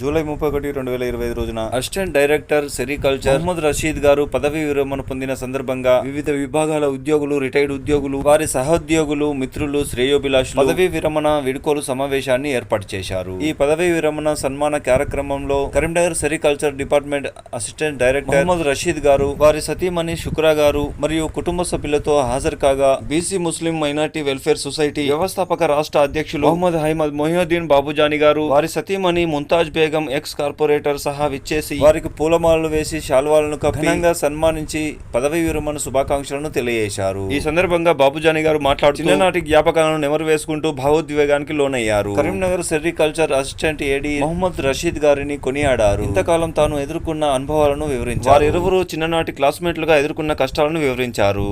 July ముప్పై ఒకటి రెండు వేల ఇరవై ఐదు రోజున assistant director sericulture Mohammed Rashid గారు పదవీ విరమణ పొందిన సందర్భంగా వివిధ విభాగాల ఉద్యోగులు రిటైర్డ్ ఉద్యోగులు వారి సహోద్యోగులు మిత్రులు శ్రేయోభిలాషులు పదవీ విరమణ విడుకోలు సమావేశాన్ని ఏర్పాటు చేశారు. ఈ పదవీ విరమణ సన్మాన కార్యక్రమంలో Karimnagar sericulture department assistant director Mohammed Rashid గారు వారి సతీమణి శుక్రా గారు మరియు కుటుంబ సభ్యులతో హాజరు కాగా BC Muslim minority welfare society వ్యవస్థాపక రాష్ట్ర అధ్యక్షులు మొహమ్మద్ హైమద్ మొహియుద్దీన్ బాబుజాని గారు వారి సతీమణి ముంతాజ్ బేగం ఎక్స్ కార్పొరేటర్ సహా విచ్చేసి వారికి పూలమాలలు వేసి శాల్వాలను కప్పి ఘనంగా సన్మానించి పదవి విరమణ శుభాకాంక్షలను తెలియజేశారు. ఈ సందర్భంగా బాబుజాని గారు మాట్లాడుతూ చిన్ననాటి జ్ఞాపకాలను నెమరు వేసుకుంటూ భావోద్వేగానికి లోనయ్యారు. Karimnagar sericulture assistant AD Mohammed Rashid గారిని కొనియాడారు. ఇంతకాలం తాను ఎదుర్కొన్న అనుభవాలను వివరించారు. వారిరువురు చిన్ననాటి క్లాస్మేట్లుగా ఎదుర్కొన్న కష్టాలను వివరించారు.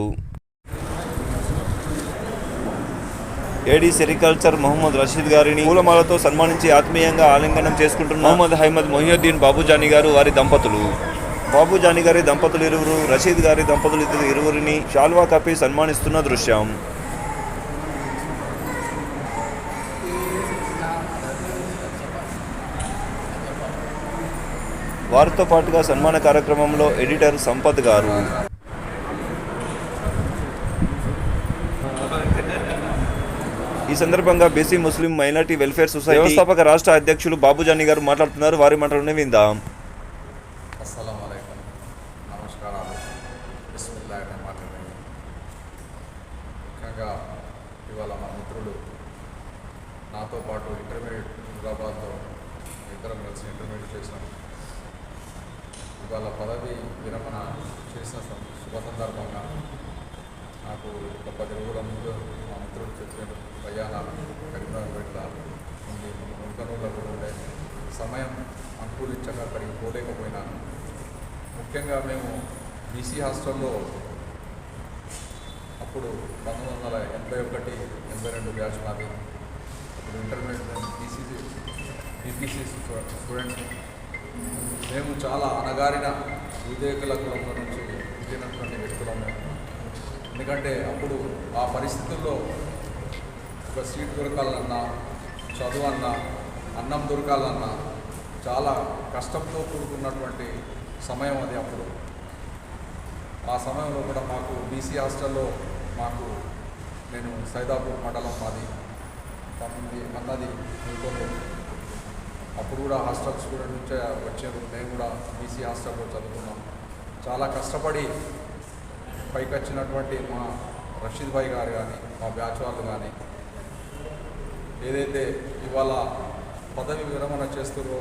ఏడీ సెరికల్చర్ మొహమ్మద్ రషీద్ గారిని పూలమాలతో సన్మానించి ఆత్మీయంగా ఆలింగనం చేసుకుంటున్న మొహమ్మద్ హైమద్ మొహియుద్దీన్ బాబుజాని గారు వారి దంపతులు. బాబుజాని గారి దంపతులు ఇరువురు రషీద్ గారి దంపతులు ఇద్దరు ఇరువురిని షాల్వా కప్పి సన్మానిస్తున్న దృశ్యం. వారితో పాటుగా సన్మాన కార్యక్రమంలో ఎడిటర్ సంపత్ గారు. ఈ సందర్భంగా BC Muslim minority welfare society వ్యవస్థాపక రాష్ట్ర అధ్యక్షులు బాబుజాని గారు మాట్లాడుతున్నారు. వారి మాటలను విందాం. అస్సలం అయికం నమస్కారాలు. బిస్మిల్లాహ్ రహమాన్ ముఖ్యంగా ఇవాళ మా మిత్రులు నాతో పాటు ఇంటర్మీడియట్ హైదరాబాద్లో ఇద్దరం కలిసి ఇంటర్మీడియట్ చేసినాం ఇవాళ పదవి విరమణ చేసిన శుభ సందర్భంగా నాకు ఒక పది రోజుల ముందు మా మిత్రుడు చెప్పాడు పయ్యాన కరీంనగర్పేట ఉంది. కూడా ఉండే సమయం అనుకూలించక అక్కడికి పోలేకపోయినాను ముఖ్యంగా మేము బీసీ హాస్టల్లో అప్పుడు పంతొమ్మిది వందల ఎనభై ఒకటి ఎనభై రెండు బ్యాచ్ మాది. అప్పుడు ఇంటర్మీడియట్ బీసీసీ బీపీసీ స్టూడెంట్స్. మేము చాలా అనగారిన ఉద్యోగుల కులంలో నుంచి పుట్టినటువంటి వ్యక్తులం ఎందుకంటే అప్పుడు ఆ పరిస్థితుల్లో ఒక సీట్ దొరకాలన్నా చదువు అన్నా అన్నం దొరకాలన్నా చాలా కష్టంతో కూడుకున్నటువంటి సమయం అది అప్పుడు. ఆ సమయంలో కూడా మాకు బీసీ హాస్టల్లో మాకు నేను సైదాపూర్ మండలం మాది పంతొమ్మిది అన్నది అప్పుడు కూడా హాస్టల్ స్టూడెంట్ నుంచే వచ్చారు. నేను కూడా బీసీ హాస్టల్లో చదువుకున్నాం. చాలా కష్టపడి పైకి వచ్చినటువంటి మా రషీద్ భాయ్ గారు కానీ మా బ్యాచ్ వాళ్ళు కానీ ఏదైతే ఇవాళ పదవి విరమణ చేస్తురో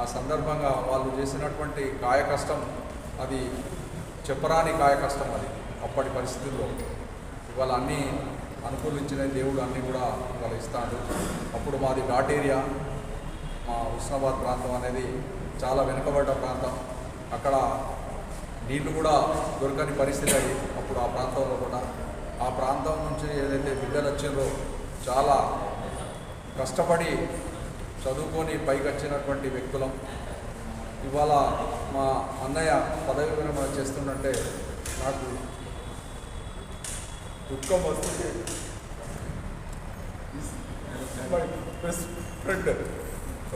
ఆ సందర్భంగా వాళ్ళు చేసినటువంటి కాయ కష్టం అది చెప్పరాని కాయ కష్టం అది అప్పటి పరిస్థితుల్లో. ఇవాళ అన్నీ అనుకూలించిన దేవుడు అన్నీ కూడా ఇవాళ ఇస్తాడు. అప్పుడు మాది ఘాట్ ఏరియా. మా హుస్నాబాద్ ప్రాంతం అనేది చాలా వెనుకబడ్డ ప్రాంతం. అక్కడ నీళ్ళు కూడా దొరకని పరిస్థితి అది అప్పుడు ఆ ప్రాంతంలో కూడా. ఆ ప్రాంతం నుంచి ఏదైతే బిడ్డలు వచ్చిందో చాలా కష్టపడి చదువుకొని పైకి వచ్చినటువంటి వ్యక్తులం. ఇవాళ మా అన్నయ్య పదవి విరమణ చేస్తుందంటే నాకు దుఃఖం వస్తుంది. బెస్ట్ ఫ్రెండ్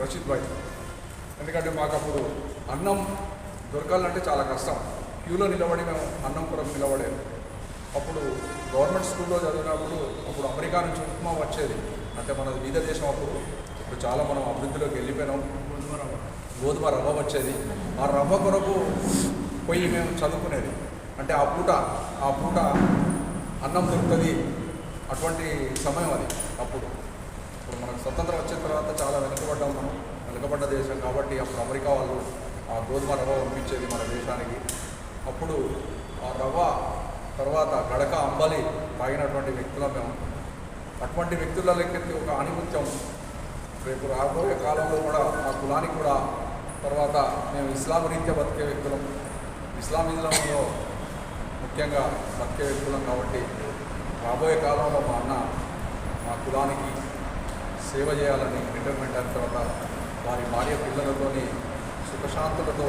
రషీద్ భాయ్. ఎందుకంటే మాకు అప్పుడు అన్నం దొరకాలంటే చాలా కష్టం. క్యూలో నిలబడి మేము అన్నం కొరకు నిలబడేది అప్పుడు గవర్నమెంట్ స్కూల్లో చదివినప్పుడు అప్పుడు అమెరికా నుంచి ఉప్మా వచ్చేది. అంటే మనది మీద దేశం అప్పుడు. ఇప్పుడు చాలా మనం అభివృద్ధిలోకి వెళ్ళిపోయినాం. గోధుమ రవ్వ వచ్చేది. ఆ రవ్వ కొరకు పోయి మేము చదువుకునేది. అంటే ఆ పూట ఆ పూట అన్నం దొరుకుతుంది అటువంటి సమయం అది అప్పుడు. ఇప్పుడు మనకు స్వతంత్రం వచ్చిన తర్వాత చాలా వెనుకబడ్డాం మనం. వెనుకబడ్డ దేశం కాబట్టి అప్పుడు అమెరికా వాళ్ళు ఆ గోధుమ రవ్వ పంపించేది మన దేశానికి. అప్పుడు ఆ రవ్వ తర్వాత గడక అంబలి తాగినటువంటి వ్యక్తుల మేము. అటువంటి వ్యక్తుల లెక్కకి ఒక ఆనిముత్యం రేపు రాబోయే కాలంలో కూడా మా కులానికి కూడా తర్వాత మేము ఇస్లాం రీత్యా బతికే వ్యక్తులం. ఇస్లామిజంలో ముఖ్యంగా బతికే వ్యక్తులం కాబట్టి రాబోయే కాలంలో మా అన్న మా కులానికి సేవ చేయాలని రిటైర్మెంట్ అయిన తర్వాత వారి భార్య పిల్లలతోని సుఖశాంతులతో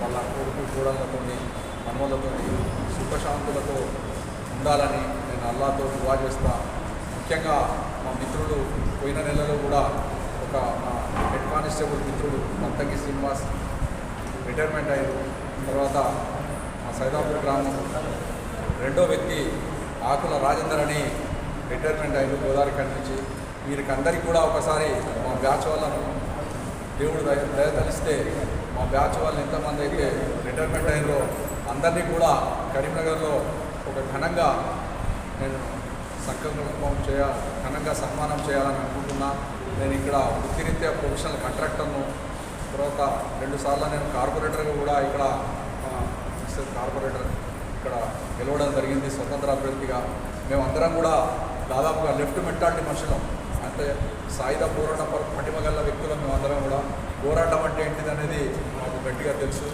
వాళ్ళ కొడుకు కూడలతోని మనవలతోని సుఖశాంతులతో ఉండాలని నేను అల్లాతో దువా చేస్తాను ముఖ్యంగా మా మిత్రుడు పోయిన నెలలో కూడా ఒక మా కానిస్టేబుల్ మిత్రుడు మంతంగి శ్రీనివాస్ రిటైర్మెంట్ అయ్యారు. తర్వాత మా సైదాపూర్ గ్రామం రెండో వ్యక్తి ఆకుల రాజేందర్ అని రిటైర్మెంట్ అయ్యారు గోదావరి కంటి నుంచి. వీరికి అందరికీ కూడా ఒకసారి మా బ్యాచ్ వాళ్ళను దేవుడు దయ దయ తలిస్తే మా బ్యాచ్ వాళ్ళు ఎంతమంది అయితే రిటైర్మెంట్ అయ్యారో అందరినీ కూడా కరీంనగర్లో ఒక ఘనంగా నేను సంకల్పం చేయ ఘనంగా సన్మానం చేయాలని అనుకుంటున్నా. నేను ఇక్కడ వృత్తిరీత్యా ప్రొఫెషనల్ కాంట్రాక్టర్ను తర్వాత రెండు సార్లు నేను కార్పొరేటర్గా కూడా ఇక్కడ కార్పొరేటర్ ఇక్కడ గెలవడం జరిగింది స్వతంత్ర అభ్యర్థిగా. మేమందరం కూడా దాదాపుగా లెఫ్ట్ మెట్టాంటి మనుషులం. అంటే సాయుధ పోరాట పటిమ గల వ్యక్తులం మేమందరం కూడా. పోరాటం అంటే ఏంటిది అనేది మాకు గట్టిగా తెలుసు.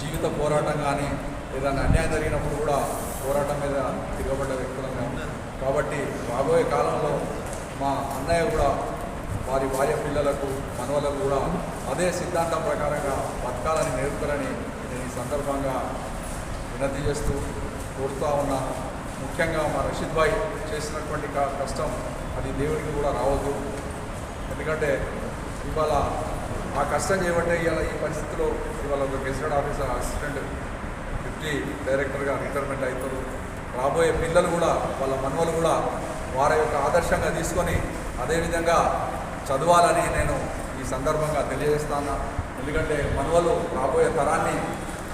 జీవిత పోరాటం కానీ ఏదైనా అన్యాయం జరిగినప్పుడు కూడా పోరాటం మీద తిరగబడ్డ వ్యక్తులం మేము కాబట్టి రాబోయే కాలంలో మా అన్నయ్య కూడా వారి భార్య పిల్లలకు మనవలకు కూడా అదే సిద్ధాంతం ప్రకారంగా బతకాలని నేర్పుతారని నేను ఈ సందర్భంగా వినతి చేస్తూ కోరుతూ ఉన్నాను ముఖ్యంగా మా రషీద్ భాయ్ చేసినటువంటి కష్టం అది దేవుడికి కూడా రావద్దు. ఎందుకంటే ఇవాళ ఆ కష్టం చేయబట్టే ఇవాళ ఈ పరిస్థితిలో ఇవాళ ఒక గెజిటెడ్ ఆఫీసర్ అసిస్టెంట్ డిప్యూటీ డైరెక్టర్గా రిటైర్మెంట్ అవుతారు. రాబోయే పిల్లలు కూడా వాళ్ళ మనవలు కూడా వారి యొక్క ఆదర్శంగా తీసుకొని అదేవిధంగా చదవాలని నేను ఈ సందర్భంగా తెలియజేస్తాను. ఎందుకంటే మనవలు రాబోయే తరాన్ని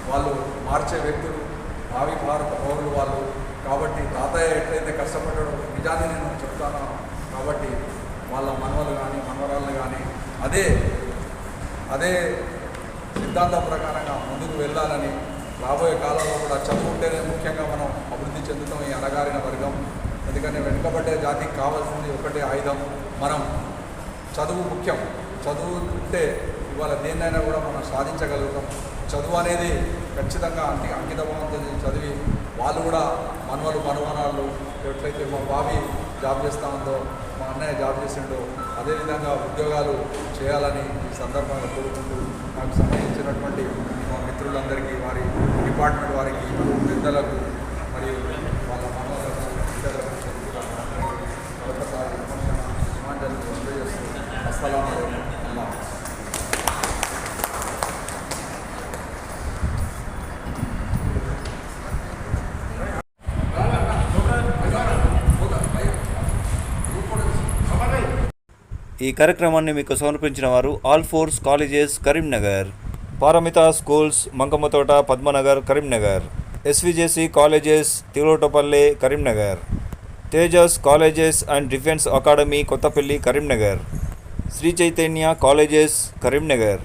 వాళ్ళు మార్చే వ్యక్తులు భావి భారత పౌరులు వాళ్ళు. కాబట్టి తాతయ్య ఎట్లయితే కష్టపడ్డాడో నిజాన్ని నేను చెప్తాను. కాబట్టి వాళ్ళ మనవలు కానీ మనవరాళ్ళు కానీ అదే అదే సిద్ధాంతం ప్రకారంగా ముందుకు వెళ్ళాలని రాబోయే కాలంలో కూడా చదువుకుంటేనే ముఖ్యంగా మనం అభివృద్ధి చెందుతాం ఈ అణగారిన వర్గం. ఎందుకంటే వెనుకబడ్డే జాతికి కావాల్సింది ఒకటే ఆయుధం మనం. చదువు ముఖ్యం. చదువు ఉంటే ఇవాళ దేన్నైనా కూడా మనం సాధించగలుగుతాం. చదువు అనేది ఖచ్చితంగా అంకి అంకితభావంతో చదివి వాళ్ళు కూడా మనవలు మనవనాళ్ళు ఎట్లయితే మా బావి జాబ్ చేస్తా ఉందో మా అన్నయ్య జాబ్ చేసిండో అదేవిధంగా ఉద్యోగాలు చేయాలని ఈ సందర్భంగా కోరుకుంటూ నాకు సంబంధించినటువంటి మా మిత్రులందరికీ వారి డిపార్ట్మెంట్ వారికి పెద్దలకు మరియు వాళ్ళ మనవలకు ఇతరులకు మరొకసారి సమాజాన్ని తెలియజేస్తూ అస్సలం ఈ కార్యక్రమాన్ని మీకు సమర్పించిన వారు Alphores colleges Karimnagar. Paramita schools Mankammathota Padmanagar Karimnagar. SVJC colleges Thiruvatapalli Karimnagar. Tejas colleges and defence academy Kothapalli Karimnagar. Sri Chaitanya colleges Karimnagar.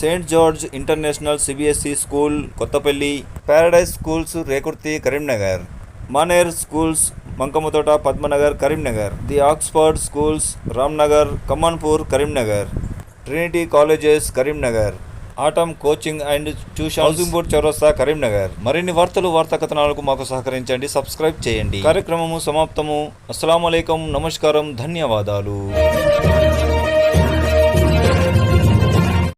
Saint George international CBSE school Kothapalli. Paradise schools Rekurthi Karimnagar. Maner schools Mankammathota Padmanagar Karimnagar. The Oxford schools Ramnagar Kamanpur Karimnagar. Trinity colleges Karimnagar. Atom coaching and tuition housing board చౌరస్తా కరీంనగర్. మరిన్ని వార్తలు వార్తా కథనాలకు మాకు సహకరించండి subscribe చేయండి. కార్యక్రమము సమాప్తము. అస్సలం నమస్కారం ధన్యవాదాలు.